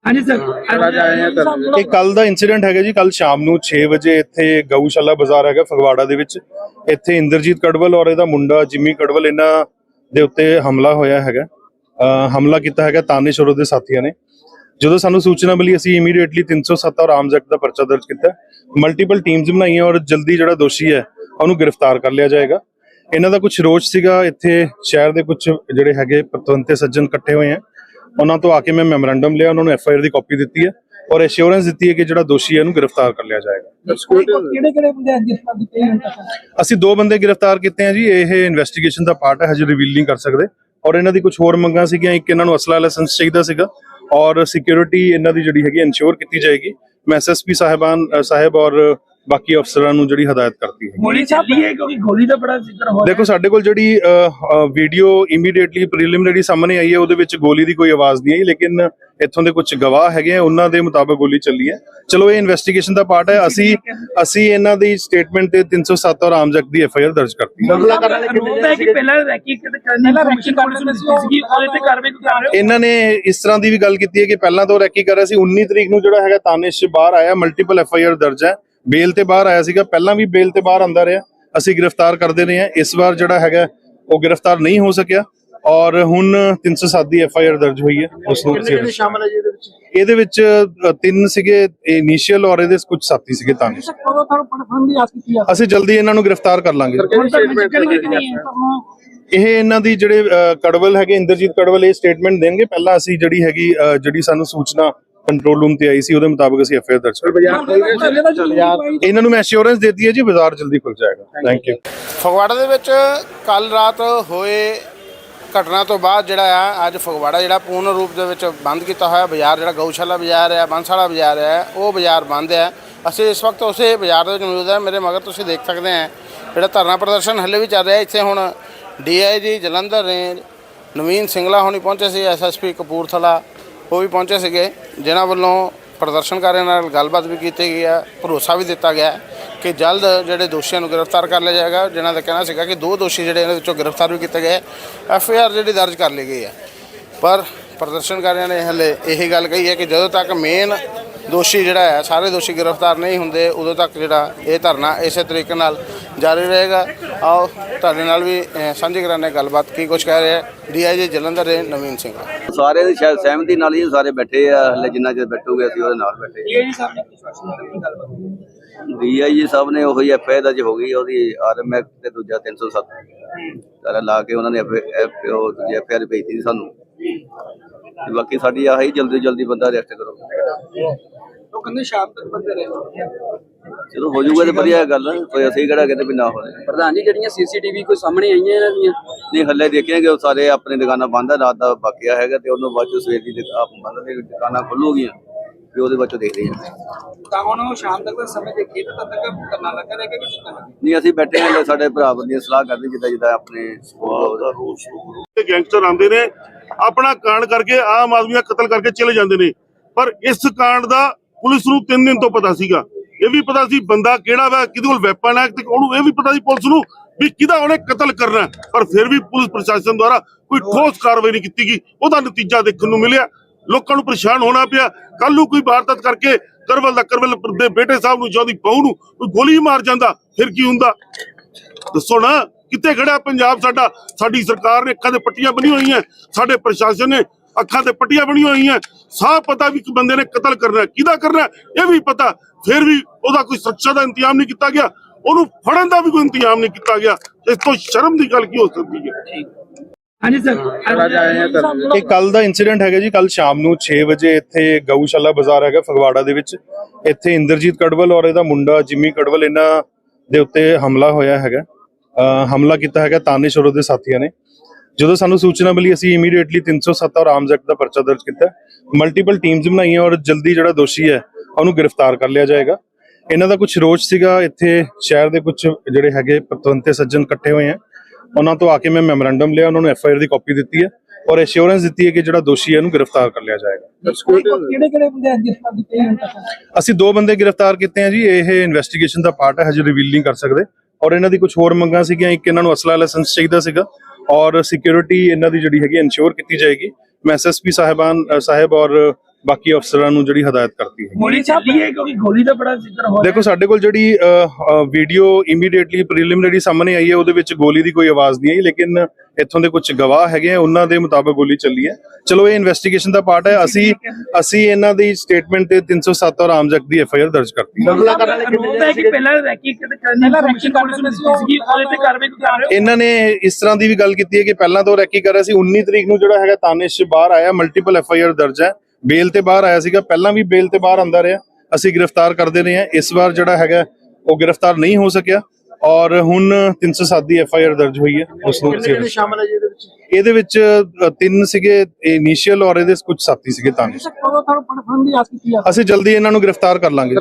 ਹਾਂਜੀ ਸਰ।
ਇਹ ਕੱਲ ਦਾ ਇਨਸੀਡੈਂਟ ਹੈਗਾ ਜੀ ਕੱਲ ਸ਼ਾਮ ਨੂੰ 6 ਵਜੇ ਇੱਥੇ ਗਊਸ਼ਾਲਾ ਬਾਜ਼ਾਰ ਹੈਗਾ ਫਗਵਾੜਾ ਦੇ ਵਿੱਚ। ਇੱਥੇ ਇੰਦਰਜੀਤ ਕੜਵਲ ਔਰ ਇਹਦਾ ਮੁੰਡਾ ਜਿਮੀ ਕੜਵਲ ਇਹਨਾਂ ਦੇ ਉੱਤੇ ਹਮਲਾ ਹੋਇਆ ਹੈਗਾ। ਹਮਲਾ ਕੀਤਾ ਹੈਗਾ ਤਾਨਿਸ਼ ਔਰ ਉਹਦੇ ਸਾਥੀਆਂ ਨੇ। ਜਦੋਂ ਸਾਨੂੰ ਸੂਚਨਾ ਮਿਲੀ ਅਸੀਂ ਇਮੀਡੀਏਟਲੀ 307 ਔਰ ਆਰਮਸ ਐਕਟ ਦਾ ਪਰਚਾ ਦਰਜ ਕੀਤਾ ਮਲਟੀਪਲ ਟੀਮਸ ਬਣਾਈਆਂ ਔਰ ਜਲਦੀ ਜਿਹੜਾ ਦੋਸ਼ੀ ਹੈ ਉਹਨੂੰ ਗ੍ਰਿਫਤਾਰ ਕਰ ਲਿਆ ਜਾਏਗਾ। ਇਹਨਾਂ ਦਾ ਕੁਝ ਰੋਚ ਸੀਗਾ ਇੱਥੇ ਸ਼ਹਿਰ ਦੇ ਕੁਝ ਜਿਹੜੇ ਹੈਗੇ ਪਤਵੰਤੇ ਸੱਜਣ ਇਕੱਠੇ ਹੋਏ ਆ ਉਹਨਾਂ ਤੋਂ ਆ ਕੇ ਮੈਂ ਮੈਮੋਰੈਂਡਮ ਲਿਆ ਉਹਨਾਂ ਨੂੰ ਐਫ ਆਈ ਆਰ ਦੀ ਕਾਪੀ ਦਿੱਤੀ ਹੈ ਔਰ ਐਸ਼ੋਰੈਂਸ ਦਿੱਤੀ ਹੈ ਕਿ ਜਿਹੜਾ ਦੋਸ਼ੀ ਹੈ ਉਹਨੂੰ ਗ੍ਰਿਫਤਾਰ ਕਰ ਲਿਆ ਜਾਏਗਾ।
ਕਿਹੜੇ ਕਿਹੜੇ ਬੰਦੇ ਗ੍ਰਿਫਤਾਰ ਕੀਤੇ ਹੁਣ ਤੱਕ
ਅਸੀਂ ਦੋ ਬੰਦੇ ਗ੍ਰਿਫਤਾਰ ਕੀਤੇ ਆ ਜੀ ਇਹ ਇਨਵੈਸਟੀਗੇਸ਼ਨ ਦਾ ਪਾਰਟ ਹੈ ਹਜੇ ਰਿਵੀਲ ਨਹੀਂ ਕਰ ਸਕਦੇ। ਔਰ ਇਹਨਾਂ ਦੀ ਕੁਝ ਹੋਰ ਮੰਗਾਂ ਸੀਗੀਆਂ ਇੱਕ ਇਹਨਾਂ ਨੂੰ ਅਸਲਾ ਲਾਇਸੈਂਸ ਚਾਹੀਦਾ ਸੀਗਾ ਔਰ ਸਿਕਿਉਰਿਟੀ ਇਹਨਾਂ ਦੀ ਜਿਹੜੀ ਹੈਗੀ ਇਨਸ਼ੋਰ ਕੀਤੀ ਜਾਏਗੀ। ਮੈਂ ਐਸਐਸਪੀ ਸਾਹਿਬਾਨ ਸਾਹਿਬ ਔਰ ਬਾਕੀ ਅਫਸਰਾਂ ਨੂੰ ਜਿਹੜੀ ਹਦਾਇਤ ਕਰਤੀ ਹੈ।
ਗੋਲੀ ਚੱਲੀ ਹੈ ਕਿਉਂਕਿ ਗੋਲੀ ਦਾ ਬੜਾ ਜ਼ਿਕਰ ਹੋ ਰਿਹਾ
ਦੇਖੋ ਸਾਡੇ ਕੋਲ ਜਿਹੜੀ ਵੀਡੀਓ ਇਮੀਡੀਏਟਲੀ ਪ੍ਰੀਲਿਮਿਨਰੀ ਸਾਹਮਣੇ ਆਈ ਹੈ ਉਹਦੇ ਵਿੱਚ ਗੋਲੀ ਦੀ ਕੋਈ ਆਵਾਜ਼ ਨਹੀਂ ਆਈ ਲੇਕਿਨ ਇੱਥੋਂ ਦੇ ਕੁਝ ਗਵਾਹ ਹੈਗੇ ਆ ਉਹਨਾਂ ਦੇ ਮੁਤਾਬਕ ਗੋਲੀ ਚੱਲੀ ਹੈ। ਚਲੋ ਇਹ ਇਨਵੈਸਟੀਗੇਸ਼ਨ ਦਾ ਪਾਰਟ ਹੈ। ਅਸੀਂ ਅਸੀਂ ਇਹਨਾਂ ਦੀ ਸਟੇਟਮੈਂਟ ਤੇ 307 ਔਰ ਐਕਟ ਦੀ ਐਫ ਆਈ ਆਰ ਦਰਜ ਕਰਤੀ ਇਹਨਾਂ ਨੇ ਇਸ ਤਰ੍ਹਾਂ ਦੀ ਵੀ ਗੱਲ ਕੀਤੀ ਹੈ ਕਿ ਪਹਿਲਾਂ ਤਾਂ ਰੈਕੀ ਕਰ ਰਿਹਾ ਸੀ। 19 ਤਰੀਕ ਨੂੰ ਜਿਹੜਾ ਹੈਗਾ ਤਾਨਿਸ਼ ਬਾਹਰ ਆਇਆ ਮਲਟੀਪਲ ਐਫ ਆਈ ਆਰ ਦਰਜ ਹੈ। ਬੇਲ ਤੇ ਬਾਹਰ ਆਇਆ ਸੀਗਾ ਪਹਿਲਾਂ ਵੀ ਬੇਲ ਤੇ ਬਾਹਰ ਆਂਦਾ ਰਿਹਾ। ਅਸੀਂ ਗ੍ਰਿਫਤਾਰ ਕਰਦੇ ਰਹੇ ਹਾਂ। ਇਸ ਵਾਰ ਜਿਹੜਾ ਹੈਗਾ ਉਹ ਗ੍ਰਿਫਤਾਰ ਨਹੀਂ ਹੋ ਸਕਿਆ। ਔਰ ਹੁਣ 307 ਦੀ ਐਫ ਆਈ ਆਰ ਦਰਜ ਹੋਈ ਹੈ। ਉਸ ਨੂੰ ਅਸੀਂ-
ਸ਼ਾਮਲ ਹੈ ਜੀ ਇਹਦੇ ਵਿੱਚ?
ਇਹਦੇ ਵਿੱਚ ਤਿੰਨ ਸੀਗੇ ਇਨੀਸ਼ੀਅਲ ਔਰ ਇਹਦੇ ਕੁਝ ਸਾਥੀ ਸੀਗੇ
ਆ?
ਅਸੀਂ ਜਲਦੀ ਇਹਨਾਂ ਨੂੰ ਗ੍ਰਿਫਤਾਰ ਕਰ ਲਾਂਗੇ। ਇਹ ਇਹਨਾਂ ਦੀ ਜਿਹੜੇ ਕੜਵਲ ਹੈਗੇ ਇੰਦਰਜੀਤ ਕੜਵਲ ਇਹ ਸਟੇਟਮੈਂਟ ਦੇਣਗੇ। ਪਹਿਲਾਂ ਅਸੀਂ ਜਿਹੜੀ ਹੈਗੀ ਜਿਹੜੀ ਸਾਨੂੰ ਸੂਚਨਾ ਕੰਟਰੋਲ ਰੂਮ ਤੇ ਆਈ ਸੀ ਉਹਦੇ ਮੁਤਾਬਕ ਅਸੀਂ ਐਫਆਈਆਰ ਦਰਜ ਕਰ ਇਹਨਾਂ ਨੂੰ ਮੈਂ ਅਸ਼ੋਰੈਂਸ ਦਿੱਤੀ ਹੈ ਜੀ ਬਾਜ਼ਾਰ ਜਲਦੀ ਖੁੱਲ ਜਾਏਗਾ। ਥੈਂਕ ਯੂ
ਫਗਵਾੜਾ ਦੇ ਵਿੱਚ ਕੱਲ ਰਾਤ ਹੋਏ ਘਟਨਾ ਤੋਂ ਬਾਅਦ ਜਿਹੜਾ ਆ ਅੱਜ ਫਗਵਾੜਾ ਜਿਹੜਾ ਪੂਰਨ ਰੂਪ ਦੇ ਵਿੱਚ ਬੰਦ ਕੀਤਾ ਹੋਇਆ ਬਾਜ਼ਾਰ ਜਿਹੜਾ ਗਊਸ਼ਾਲਾ ਬਾਜ਼ਾਰ ਹੈ ਬੰਸਾਲਾ ਬਾਜ਼ਾਰ ਹੈ ਉਹ ਬਾਜ਼ਾਰ ਬੰਦ ਹੈ ਅਸੀਂ ਇਸ ਵਕਤ ਉਸੇ ਬਾਜ਼ਾਰ ਦੇ ਵਿੱਚ ਮੌਜੂਦ ਹਾਂ ਮੇਰੇ ਮਗਰ ਤੁਸੀਂ ਦੇਖ ਸਕਦੇ ਆ ਜਿਹੜਾ ਧਰਨਾ ਪ੍ਰਦਰਸ਼ਨ ਹੱਲੇ ਵੀ ਚੱਲ ਰਿਹਾ ਇੱਥੇ ਹੁਣ ਡੀਆਈਜੀ ਜਲੰਧਰ ਰੇਂਜ ਨਵੀਨ ਸਿੰਗਲਾ ਹੋਣੀ ਪਹੁੰਚੇ ਸੀ ਐਸਐਸਪੀ ਕਪੂਰਥਲਾ। ਉਹ ਵੀ ਪਹੁੰਚੇ ਸੀਗੇ, ਜਿਨ੍ਹਾਂ ਵੱਲੋਂ ਪ੍ਰਦਰਸ਼ਨਕਾਰੀਆਂ ਨਾਲ ਗੱਲਬਾਤ ਵੀ ਕੀਤੀ ਗਈ ਹੈ, ਭਰੋਸਾ ਵੀ ਦਿੱਤਾ ਗਿਆ ਕਿ ਜਲਦ ਜਿਹੜੇ ਦੋਸ਼ੀਆਂ ਨੂੰ ਗ੍ਰਿਫਤਾਰ ਕਰ ਲਿਆ ਜਾਏਗਾ, ਜਿਨ੍ਹਾਂ ਦਾ ਕਹਿਣਾ ਸੀਗਾ ਕਿ ਦੋ ਦੋਸ਼ੀ ਜਿਹੜੇ ਇਹਨਾਂ ਵਿੱਚੋਂ ਗ੍ਰਿਫਤਾਰ ਵੀ ਕੀਤੇ ਗਏ ਐਫ ਆਈ ਆਰ ਜਿਹੜੀ ਦਰਜ ਕਰ ਲਈ ਗਈ ਹੈ। ਪਰ ਪ੍ਰਦਰਸ਼ਨਕਾਰੀਆਂ ਨੇ ਹਲੇ ਇਹੀ ਗੱਲ ਕਹੀ ਹੈ ਕਿ ਜਦੋਂ ਤੱਕ ਮੇਨ ਦੋਸ਼ੀ ਜਿਹੜਾ ਹੈ ਸਾਰੇ ਦੋਸ਼ੀ ਗ੍ਰਿਫਤਾਰ ਨਹੀਂ ਹੁੰਦੇ ਉਦੋਂ ਤੱਕ ਜਿਹੜਾ ਇਹ ਧਰਨਾ ਇਸੇ ਤਰੀਕੇ ਨਾਲ ਜਾਰੀ ਰਹੇਗਾ। ਆਓ ਤੁਹਾਡੇ ਨਾਲ ਵੀ ਸਾਂਝੀ ਕਰਾਣੇ ਗੱਲਬਾਤ। ਕੀ ਕੁਝ ਕਹਿ ਰਿਹਾ ਡੀਆਈਜੀ ਜਲੰਧਰ ਦੇ ਨਵੀਨ ਸਿੰਘ।
ਸਾਰੇ ਦੀ ਸ਼ਾਇਦ ਸਹਿਮਤੀ ਨਾਲ ਹੀ ਸਾਰੇ ਬੈਠੇ ਆ ਹਲੇ ਜਿੰਨਾ ਚਿਰ ਬੈਠੋਗੇ ਅਸੀਂ ਉਹਦੇ ਨਾਲ ਬੈਠੇ
ਇਹ ਜੀ ਸਾਹਿਬ ਨੇ ਕੀ ਗੱਲਬਾਤ
ਡੀਆਈਜੀ ਸਾਹਿਬ ਨੇ ਉਹੀ ਐਫ ਆਈ ਦਰਜ ਹੋ ਗਈ ਉਹਦੀ ਆਰਐਮ ਐਕਟ ਤੇ ਦੂਜਾ 307 ਸਾਰਾ ਲਾ ਕੇ ਉਹਨਾਂ ਨੇ ਐਫ ਉਹ ਦੂਜੀ ਐਫ ਆਈ ਭੇਜੀ ਸੀ ਸਾਨੂੰ। ਤੇ ਬਾਕੀ ਸਾਡੀ ਆਹੀ ਜਲਦੀ ਜਲਦੀ ਬੰਦਾ ਅਰੈਸਟ ਕਰੋ।
ਉਹ ਕਹਿੰਦੇ ਸ਼ਾਮ ਤੱਕ ਬੰਦੇ ਰਹੇ
ਚਲੋ ਹੋ ਜਾਊਗਾ ਤੇ ਵਧੀਆ ਗੱਲ ਕੋਈ ਅਸੀਂ ਕਿਹੜਾ ਕਹਿੰਦੇ ਵੀ ਨਾ ਹੋਵੇ।
ਪ੍ਰਧਾਨ ਜੀ ਜਿਹੜੀਆਂ ਸੀਸੀਟੀਵੀ ਕੋਈ ਸਾਹਮਣੇ ਆਈਆਂ ਇਹਨਾਂ ਦੀਆਂ?
ਨਹੀਂ ਹੱਲੇ ਦੇਖਿਆ ਕਿ ਉਹ ਸਾਰੇ ਆਪਣੇ ਦੁਕਾਨਾਂ ਬੰਦ ਆ ਰਾਤ ਦਾ ਬਾਕੀਆ ਹੈਗਾ ਤੇ ਉਹਨੂੰ ਬਾਅਦ ਚ ਸਵੇਰ ਦੀ ਦੁਕ- ਆਪ ਬੰਦ ਦੇ ਦੁਕਾਨਾਂ ਖੁੱਲੂਗੀਆਂ ਵੀ ਉਹਦੇ ਬਾਅਦ ਚ ਦੇਖਦੇ ਹਾਂ
ਤਾਂ ਹੁਣ ਉਹ ਸ਼ਾਮ ਤੱਕ ਦਾ ਸਮੇਂ ਦੇਖੀਏ ਤਾਂ ਤੱਕ ਕਰਨਾ ਲੱਗਾ ਰਹੇਗਾ ਕਿ
ਨਹੀਂ ਅਸੀਂ ਬੈਠੇ ਹਾਂ ਸਾਡੇ ਭਰਾ ਬੰਦੀਆਂ ਸਲਾਹ ਕਰਦੇ ਜਿੱਦਾਂ ਜਿੱਦਾਂ ਆਪਣੇ ਰੋਜ਼
ਤੇ ਗੈਂਗਸਟਰ ਆਉਂਦੇ ਨੇ ਆਪਣਾ ਕਾਂਡ ਕਰਕੇ ਆਮ ਆਦਮੀ ਦਾ ਕਤਲ ਕਰਕੇ ਚਲੇ ਜਾਂਦੇ ਨੇ। ਪਰ ਇਸ ਕਾਂਡ ਦਾ ਪੁਲਿਸ ਨੂੰ 3 ਦਿਨ ਤੋਂ ਪਤਾ ਸੀਗਾ। ਇਹ ਵੀ ਪਤਾ ਸੀ ਬੰਦਾ ਕਿਹੜਾ ਵਾ, ਕਿਹਦੇ ਕੋਲ ਵੈਪਨ ਹੈ, ਤੇ ਉਹਨੂੰ ਇਹ ਵੀ ਪਤਾ ਸੀ ਪੁਲਿਸ ਨੂੰ ਵੀ ਕਿਹਦਾ ਉਹਨੇ ਕਤਲ ਕਰਨਾ ਪਰ ਫਿਰ ਵੀ ਪੁਲਿਸ ਪ੍ਰਸ਼ਾਸਨ ਦੁਆਰਾ ਕੋਈ ਠੋਸ ਕਾਰਵਾਈ ਨਹੀਂ ਕੀਤੀ ਗਈ। ਉਹਦਾ ਨਤੀਜਾ ਦੇਖਣ ਨੂੰ ਮਿਲਿਆ। ਲੋਕਾਂ ਨੂੰ ਪਰੇਸ਼ਾਨ ਹੋਣਾ ਪਿਆ। ਕੱਲ ਨੂੰ ਕੋਈ ਵਾਰਦਾਤ ਕਰਕੇ ਕਰਵਲ ਦਾ ਕਰਵਲ ਦੇ ਬੇਟੇ ਸਾਹਿਬ ਨੂੰ ਜਾਂਦੀ ਬਹੂ ਨੂੰ ਕੋਈ ਗੋਲੀ ਮਾਰ ਜਾਂਦਾ, ਫਿਰ ਕੀ ਹੁੰਦਾ? ਦੱਸੋ ਨਾ। ਕਿੱਥੇ ਖੜਾ ਪੰਜਾਬ ਸਾਡਾ? ਸਾਡੀ ਸਰਕਾਰ ਨੇ ਅੱਖਾਂ ਤੇ ਪੱਟੀਆਂ ਬੰਨੀਆਂ ਹੋਈਆਂ। ਸਾਡੇ ਪ੍ਰਸ਼ਾਸਨ ਨੇ ਅੱਖਾਂ ਤੇ ਪੱਟੀਆਂ ਬੰਨੀਆਂ ਹੋਈਆਂ। ਸਾਫ਼ ਪਤਾ ਵੀ ਇੱਕ ਬੰਦੇ ਨੇ ਕਤਲ ਕਰਨਾ ਕਿਹਦਾ ਕਰਨਾ ਇਹ ਵੀ ਪਤਾ। ਫਿਰ ਵੀ ਉਹਦਾ ਕੋਈ ਸੁਰੱਖਿਆ ਦਾ ਇੰਤਜ਼ਾਮ ਨਹੀਂ ਕੀਤਾ ਗਿਆ। ਉਹਨੂੰ ਫੜਨ ਦਾ ਵੀ ਕੋਈ ਇੰਤਜ਼ਾਮ ਨਹੀਂ ਕੀਤਾ ਗਿਆ। ਇਸ ਤੋਂ ਸ਼ਰਮ ਦੀ ਗੱਲ ਕੀ ਹੋ ਸਕਦੀ ਹੈ?
ਹਾਂਜੀ ਸਰ।
ਇਹ ਕੱਲ ਦਾ ਇਨਸੀਡੈਂਟ ਹੈਗਾ ਜੀ। ਕੱਲ ਸ਼ਾਮ ਨੂੰ 6 ਵਜੇ ਇੱਥੇ ਗਊਸ਼ਾਲਾ ਬਾਜ਼ਾਰ ਹੈਗਾ ਫਗਵਾੜਾ ਦੇ ਵਿੱਚ। ਇੱਥੇ ਇੰਦਰਜੀਤ ਕੜਵਲ ਔਰ ਇਹਦਾ ਮੁੰਡਾ ਜਿਮੀ ਕੜਵਲ ਇਹਨਾਂ ਦੇ ਉੱਤੇ ਹਮਲਾ ਹੋਇਆ ਹੈਗਾ। ਹਮਲਾ ਕੀਤਾ ਹੈਗਾ ਤਾਨਿਸ਼ ਔਰ ਉਹਦੇ ਸਾਥੀਆਂ ਨੇ। ਜਦੋਂ ਸਾਨੂੰ ਸੂਚਨਾ ਮਿਲੀ ਅਸੀਂ ਇਮੀਡੀਏਟਲੀ 307 ਔਰ ਆਰਮਸ ਐਕਟ ਦਾ ਪਰਚਾ ਦਰਜ ਕੀਤਾ। ਮਲਟੀਪਲ ਟੀਮਸ ਬਣਾਈਆਂ ਔਰ ਜਲਦੀ ਜਿਹੜਾ ਦੋਸ਼ੀ ਹੈ ਉਹਨੂੰ ਗ੍ਰਿਫਤਾਰ ਕਰ ਲਿਆ ਜਾਏਗਾ। ਇਹਨਾਂ ਦਾ ਕੁਝ ਰੋਚ ਸੀਗਾ ਇੱਥੇ ਸ਼ਹਿਰ ਦੇ ਕੁਝ ਜਿਹੜੇ ਹੈਗੇ ਪਤਵੰਤੇ ਸੱਜਣ ਇਕੱਠੇ ਹੋਏ ਆ। ਉਹਨਾਂ ਤੋਂ ਆ ਕੇ ਮੈਂ ਮੈਮੋਰੈਂਡਮ ਲਿਆ ਉਹਨਾਂ ਨੂੰ ਐਫ ਆਈ ਆਰ ਦੀ ਕਾਪੀ ਦਿੱਤੀ ਹੈ ਔਰ ਐਸ਼ੋਰੈਂਸ ਦਿੱਤੀ ਹੈ ਕਿ ਜਿਹੜਾ ਦੋਸ਼ੀ ਹੈ ਉਹਨੂੰ ਗ੍ਰਿਫਤਾਰ ਕਰ ਲਿਆ ਜਾਏਗਾ।
ਕਿਹੜੇ ਕਿਹੜੇ ਬੰਦੇ ਗ੍ਰਿਫਤਾਰ ਕੀਤੇ ਹੁਣ ਤੱਕ
ਅਸੀਂ ਦੋ ਬੰਦੇ ਗ੍ਰਿਫਤਾਰ ਕੀਤੇ ਆ ਜੀ ਇਹ ਇਨਵੈਸਟੀਗੇਸ਼ਨ ਦਾ ਪਾਰਟ ਹੈ ਹਜੇ ਰਿਵੀਲ ਨਹੀਂ ਕਰ ਸਕਦੇ। ਔਰ ਇਹਨਾਂ ਦੀ ਕੁਝ ਹੋਰ ਮੰਗਾਂ ਸੀਗੀਆਂ, ਇੱਕ ਇਹਨਾਂ ਨੂੰ ਅਸਲਾ ਲਾਇਸੈਂਸ ਚਾਹੀਦਾ ਸੀਗਾ ਔਰ ਸਿਕਿਉਰਿਟੀ ਇਹਨਾਂ ਦੀ ਜਿਹੜੀ ਹੈਗੀ ਇਨਸ਼ੋਰ ਕੀਤੀ ਜਾਏਗੀ। ਮੈਂ ਐਸਐਸਪੀ ਸਾਹਿਬਾਨ ਸਾਹਿਬ ਔਰ ਬਾਕੀ ਅਫਸਰਾਂ ਨੂੰ ਜਿਹੜੀ ਹਦਾਇਤ ਕਰਤੀ ਹੈ
ਗੋਲੀ ਚੱਲੀ ਹੈ ਕਿਉਂਕਿ ਗੋਲੀ ਦਾ ਬੜਾ ਜ਼ਿਕਰ ਹੋ ਰਿਹਾ
ਦੇਖੋ ਸਾਡੇ ਕੋਲ ਜਿਹੜੀ ਵੀਡੀਓ ਇਮੀਡੀਏਟਲੀ ਪ੍ਰੀਲਿਮਿਨਰੀ ਸਾਹਮਣੇ ਆਈ ਹੈ ਉਹਦੇ ਵਿੱਚ ਗੋਲੀ ਦੀ ਕੋਈ ਆਵਾਜ਼ ਨਹੀਂ ਆਈ ਲੇਕਿਨ ਇੱਥੋਂ ਦੇ ਕੁਝ ਗਵਾਹ ਹੈਗੇ ਆ ਉਹਨਾਂ ਦੇ ਮੁਤਾਬਕ ਗੋਲੀ ਚੱਲੀ ਹੈ। ਚਲੋ ਇਹ ਇਨਵੈਸਟੀਗੇਸ਼ਨ ਦਾ ਪਾਰਟ ਹੈ। ਅਸੀਂ ਅਸੀਂ ਇਹਨਾਂ ਦੀ ਸਟੇਟਮੈਂਟ ਤੇ 307 ਔਰ ਐਕਟ ਦੀ ਐਫ ਆਈ ਆਰ ਦਰਜ ਕਰਤੀ ਇਹਨਾਂ ਨੇ ਇਸ ਤਰ੍ਹਾਂ ਦੀ ਵੀ ਗੱਲ ਕੀਤੀ ਹੈ ਕਿ ਪਹਿਲਾਂ ਤੋਂ ਰੈਕੀ ਕਰ ਰਿਹਾ ਸੀ 19 ਤਰੀਕ ਨੂੰ ਜਿਹੜਾ ਹੈਗਾ ਤਾਨਿਸ਼ ਬਾਹਰ ਆਇਆ ਮਲਟੀਪਲ ਐਫ ਆਈ ਆਰ ਦਰਜ ਹੈ। ਬੇਲ ਤੇ ਬਾਹਰ ਆਇਆ ਸੀਗਾ ਪਹਿਲਾਂ ਵੀ ਬੇਲ ਤੇ ਬਾਹਰ ਆਂਦਾ ਰਿਹਾ। ਅਸੀਂ ਗ੍ਰਿਫਤਾਰ ਕਰਦੇ ਰਹੇ ਹਾਂ। ਇਸ ਵਾਰ ਜਿਹੜਾ ਹੈਗਾ ਉਹ ਗ੍ਰਿਫਤਾਰ ਨਹੀਂ ਹੋ ਸਕਿਆ। ਔਰ ਹੁਣ 307 ਦੀ ਐਫ ਆਈ ਆਰ ਦਰਜ ਹੋਈ ਹੈ। ਉਸ ਨੂੰ
ਸ਼ਾਮਲ ਹੈ ਜੀ ਇਹਦੇ ਵਿੱਚ?
ਇਹਦੇ ਵਿੱਚ ਤਿੰਨ ਸੀਗੇ ਇਨੀਸ਼ੀਅਲ ਔਰ ਇਹਦੇ ਕੁਝ ਸਾਥੀ ਸੀਗੇ
ਆ?
ਅਸੀਂ ਜਲਦੀ ਇਹਨਾਂ ਨੂੰ ਗ੍ਰਿਫਤਾਰ ਕਰ ਲਾਂਗੇ।